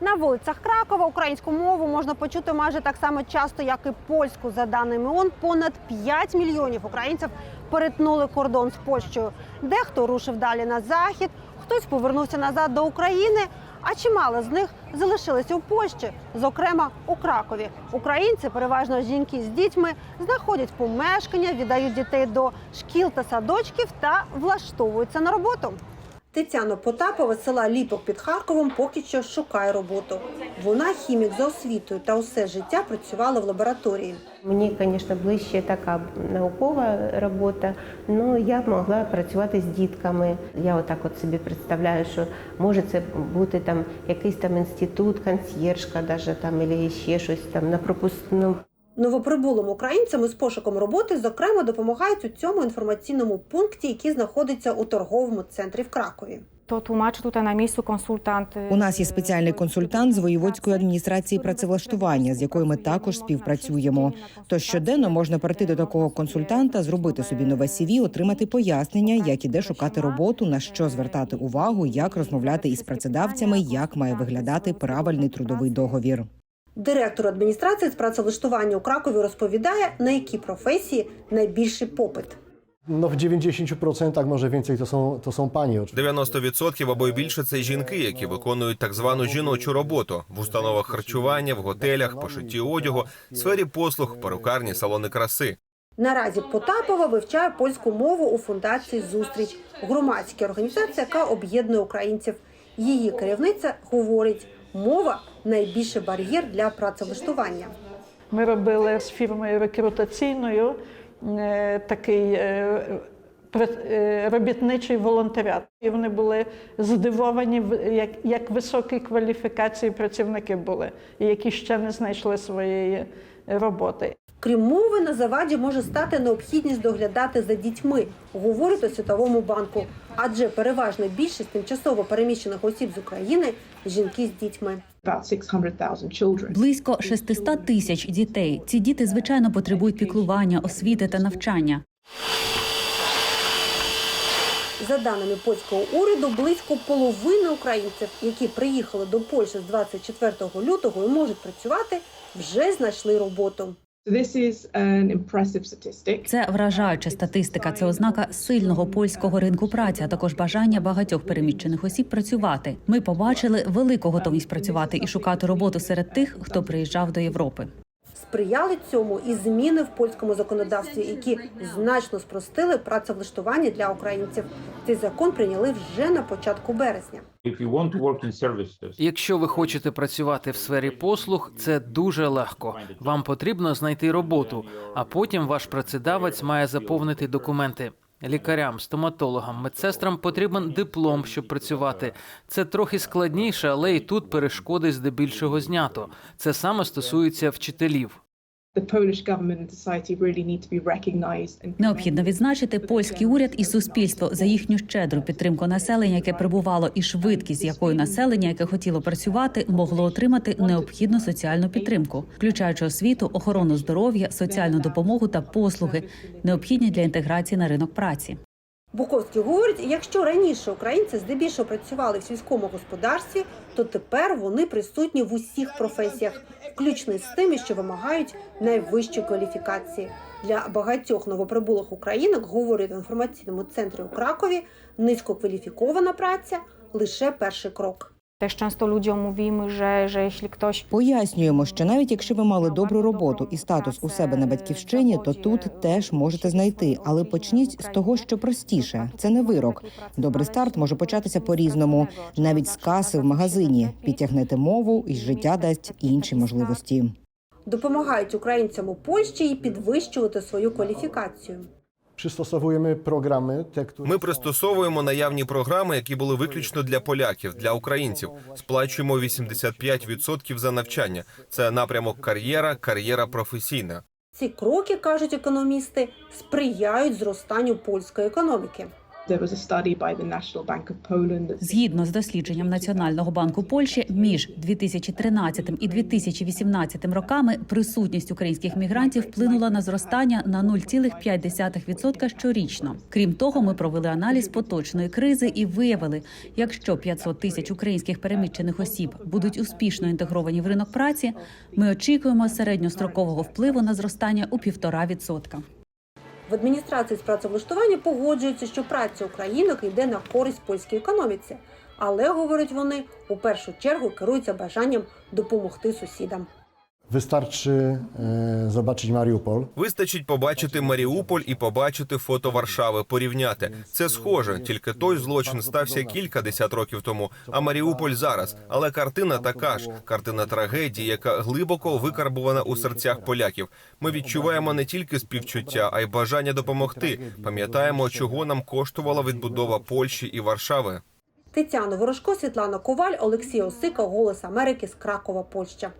На вулицях Кракова українську мову можна почути майже так само часто, як і польську. За даними ООН, понад 5 мільйонів українців перетнули кордон з Польщею. Дехто рушив далі на захід, хтось повернувся назад до України. А чимало з них залишилися у Польщі, зокрема у Кракові. Українці, переважно жінки з дітьми, знаходять помешкання, віддають дітей до шкіл та садочків та влаштовуються на роботу. Тетяна Потапова з села Ліпок під Харковом поки що шукає роботу. Вона хімік за освітою та усе життя працювала в лабораторії. Мені, звісно, ближче така наукова робота, але я б могла працювати з дітками. Я отак от собі представляю, що може це бути там якийсь там інститут, консьєржка, даже там, або ще щось там на пропускному. Новоприбулим українцям із пошуком роботи, зокрема, допомагають у цьому інформаційному пункті, який знаходиться у торговому центрі в Кракові. То тлумачу тут на місcu консультант. У нас є спеціальний консультант з воєводської адміністрації працевлаштування, з якою ми також співпрацюємо. Тож щоденно можна прийти до такого консультанта, зробити собі нове CV, отримати пояснення, як і де шукати роботу, на що звертати увагу, як розмовляти із працедавцями, як має виглядати правильний трудовий договір. Директор адміністрації з працевлаштування у Кракові розповідає, на які професії найбільший попит. No w 90% może więcej to są, to są panie 90% або й більше це жінки, які виконують так звану жіночу роботу в установах харчування, в готелях, пошитті одягу, сфері послуг, перукарні, салони краси. Наразі Потапова вивчає польську мову у фундації Зустріч громадська організація, яка об'єднує українців. Її керівниця говорить, мова найбільший бар'єр для працевлаштування. Ми робили з фірмою рекрутаційною е, такий е, е, робітничий волонтерят. І вони були здивовані, як, як високі кваліфікації працівники були, які ще не знайшли своєї роботи. Крім мови, на заваді може стати необхідність доглядати за дітьми, говорить у Світовому банку. Адже переважна більшість тимчасово переміщених осіб з України жінки з дітьми. about 600,000. Близько 600 тисяч дітей. Ці діти, звичайно, потребують піклування, освіти та навчання. За даними польського уряду, близько половини українців, які приїхали до Польщі з 24 лютого і можуть працювати, вже знайшли роботу. Це вражаюча статистика. Це ознака сильного польського ринку праці, а також бажання багатьох переміщених осіб працювати. Ми побачили велику готовність працювати і шукати роботу серед тих, хто приїжджав до Європи. Сприяли цьому і зміни в польському законодавстві, які значно спростили працевлаштування для українців. Цей закон прийняли вже на початку березня. Якщо ви хочете працювати в сфері послуг, це дуже легко. Вам потрібно знайти роботу, а потім ваш працедавець має заповнити документи. Лікарям, стоматологам, медсестрам потрібен диплом, щоб працювати. Це трохи складніше, але і тут перешкоди здебільшого знято. Це саме стосується вчителів. Необхідно відзначити польський уряд і суспільство за їхню щедру підтримку населення, яке прибувало, і швидкість, якою населення, яке хотіло працювати, могло отримати необхідну соціальну підтримку, включаючи освіту, охорону здоров'я, соціальну допомогу та послуги, необхідні для інтеграції на ринок праці. Буковський говорить, якщо раніше українці здебільшого працювали в сільському господарстві, то тепер вони присутні в усіх професіях, включно з тими, що вимагають найвищої кваліфікації. Для багатьох новоприбулих українок, говорить в інформаційному центрі у Кракові, низькокваліфікована праця лише перший крок. Też często ludziom mówimy, że, że jeśli ktoś Пояснюємо, що навіть якщо ви мали добру роботу і статус у себе на батьківщині, то тут теж можете знайти. Але почніть з того, що простіше. Це не вирок. Добрий старт може початися по-різному, навіть з каси в магазині. Підтягнете мову, і життя дасть інші можливості. Допомагають українцям у Польщі і підвищувати свою кваліфікацію. Przystosowujemy програми, те, Ми пристосовуємо наявні програми, які були виключно для поляків, для українців. Сплачуємо 85% за навчання. Це напрямок кар'єра, кар'єра професійна. Ці кроки, кажуть економісти, сприяють зростанню польської економіки. Згідно з дослідженням Національного банку Польщі, між 2013 і 2018 роками присутність українських мігрантів вплинула на зростання на 0,5% щорічно. Крім того, ми провели аналіз поточної кризи і виявили, якщо 500 тисяч українських переміщених осіб будуть успішно інтегровані в ринок праці, ми очікуємо середньострокового впливу на зростання у 1,5%. В адміністрації з працевлаштування погоджуються, що праця українок йде на користь польській економіці. Але, говорять вони, у першу чергу керуються бажанням допомогти сусідам. Wystarczy e, zobaczyć Mariupol. Вистачить побачити Маріуполь і побачити фото Варшави, порівняти. Це схоже, тільки той злочин стався кілька десят років тому, а Маріуполь зараз. Але картина така ж картина трагедії, яка глибоко викарбувана у серцях поляків. Ми відчуваємо не тільки співчуття, а й бажання допомогти. Пам'ятаємо, чого нам коштувала відбудова Польщі і Варшави. Тетяна Ворожко, Світлана Коваль, Олексій Осика, Голос Америки з Кракова, Польща.